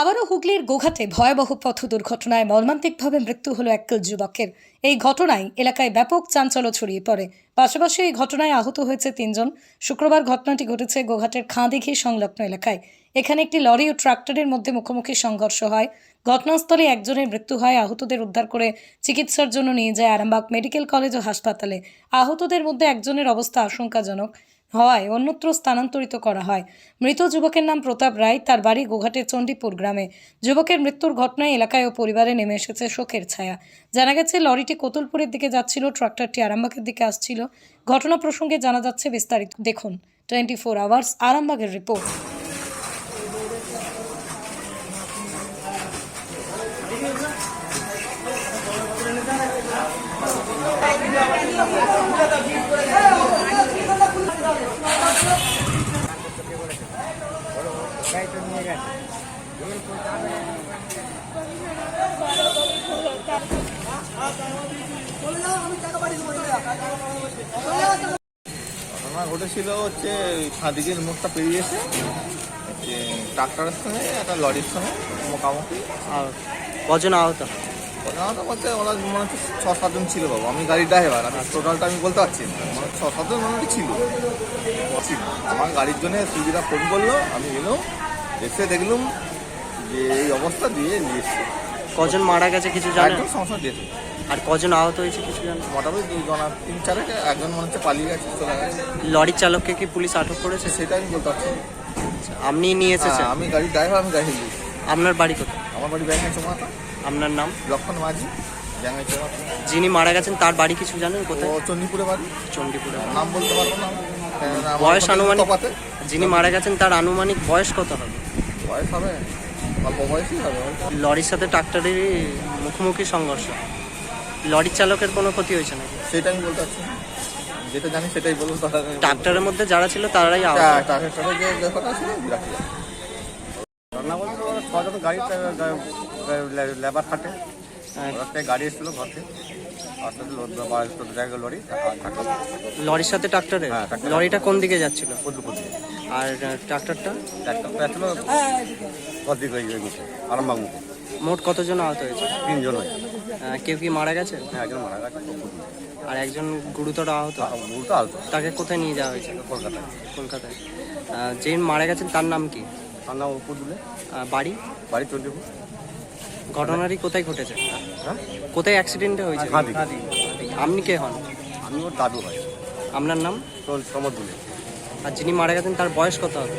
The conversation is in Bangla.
আবারও হুগলির গোঘাটে ভয়াবহ পথ দুর্ঘটনায় মর্মান্তিকভাবে মৃত্যু হলো এক যুবকের। এই ঘটনায় এলাকায় ব্যাপক চাঞ্চল্য ছড়িয়ে পড়ে। পাশাপাশি এই ঘটনায় আহত হয়েছে তিনজন। শুক্রবার ঘটনাটি ঘটেছে গোঘাটের খাঁদিঘি সংলগ্ন এলাকায়। এখানে একটি লরি ও ট্রাক্টরের মধ্যে মুখোমুখি সংঘর্ষ হয়। ঘটনাস্থলে একজনের মৃত্যু হয়। আহতদের উদ্ধার করে চিকিৎসার জন্য নিয়ে যায় আরামবাগ মেডিকেল কলেজ ও হাসপাতালে। আহতদের মধ্যে একজনের অবস্থা আশঙ্কাজনক। হওয়ায় অন্যত্র স্থানান্তরিত করা হয়। মৃত যুবকের নাম প্রতাপ রায়, তার বাড়ি গোঘাটের চণ্ডীপুর গ্রামে। যুবকের মৃত্যুর ঘটনায় এলাকায় ও পরিবারে নেমে এসেছে শোকের ছায়া। জানা গেছে, লরিটি কোতুলপুরের দিকে যাচ্ছিল, ট্রাক্টরটি আরামবাগের দিকে আসছিল। ঘটনা প্রসঙ্গে জানা যাচ্ছে বিস্তারিত। দেখুন, টোয়েন্টি ফোর আওয়ার্স, আরামবাগের রিপোর্ট। ঘটনা ঘটেছিল হচ্ছে খাদিকের মুখটা পেরিয়ে এসে যে ট্রাক্টরের সঙ্গে একটা লরির সঙ্গে মোকামুখি আর কজন আহত? ঘটনাটা বলতে ওরা মনে হচ্ছে ছ সাতজন ছিল বাবু। আমি গাড়ির ড্রাইভার আমি টোটালটা আমি বলতে পারছি না। মনে ছ সাতজন মনে ছিল। ছিল। আমার গাড়ির জন্য সুবিধা ফোন করল আমি এলাম এসে দেখলাম যে এই অবস্থা দিয়ে নিয়ে এসছে। কজন মারা গেছে কিছু জানেন? একদম সমস্যা দিয়েছে। আর কজন আহত হয়েছে কিছু জানেন? মোটামুটি দুজন আর তিন চারেক একজন মনে হচ্ছে পালিয়ে গেছে চলে গেছে। লরির চালককে কি পুলিশ আটক করেছে? সেটা আমি বলতে পারছি না। আপনি নিয়ে এসেছেন? হ্যাঁ, আমি গাড়ির ড্রাইভার আমি গাড়ি দিই আপনার বাড়ি কোথায়? আমার বাড়ি ব্যাঙ্গাই চমাতা আপনার নাম? লক্ষণ মাঝি চমাতা যিনি মারা গেছেন তার বাড়ি কিছু জানেন কোথায়? চণ্ডীপুরে বাড়ি। চণ্ডীপুরে নাম বলতে পারব না। বয়স আনুমানিক যিনি মারা গেছেন তার আনুমানিক বয়স কত হবে? বয়স হবে অল্প হবে লরির সাথে ট্রাক্টরের মুখোমুখি সংঘর্ষ। লরির চালকের কোনো ক্ষতি হয়েছে নাকি? সেটা আমি বলতে পারছি যেটা জানি সেটাই বলব ট্রাক্টরের মধ্যে যারা ছিল তারাই আহত। টা- যে ব্যাপারটা ছিল বিরাট রান্না বলতে ছজন গাড়ি লেবার খাটে গাড়ি এসেছিল ছোট জায়গা লরি লরির সাথে ট্রাক্টরের? হ্যাঁ, লরিটা কোন দিকে যাচ্ছিল? আর ট্রাক্টরটা? একটা আসলে ঘর ওই মুখে আরামবাগ মুখে মোট কতজন আহত হয়েছে? তিনজন হয়। আহ, কেউ কি মারা গেছে? হ্যাঁ একজন মারা গেছে। আর একজন গুরুতর আহত? আলতো তাকে কোথায় নিয়ে যাওয়া হয়েছে? কলকাতায়। কলকাতায়। আহ, যে মারা গেছেন তার নাম কি? তার নাম দিলে আহ, বাড়ি? বাড়ি চণ্ডীপুর। ঘটনাটি কোথায় ঘটেছে? হ্যাঁ? কোথায় অ্যাক্সিডেন্টটা হয়েছে? আপনি কে হন? আমি ওর দাদু ভাই আপনার নাম? তোর সমর দিলে আর যিনি মারা গেছেন তার বয়স কত হবে?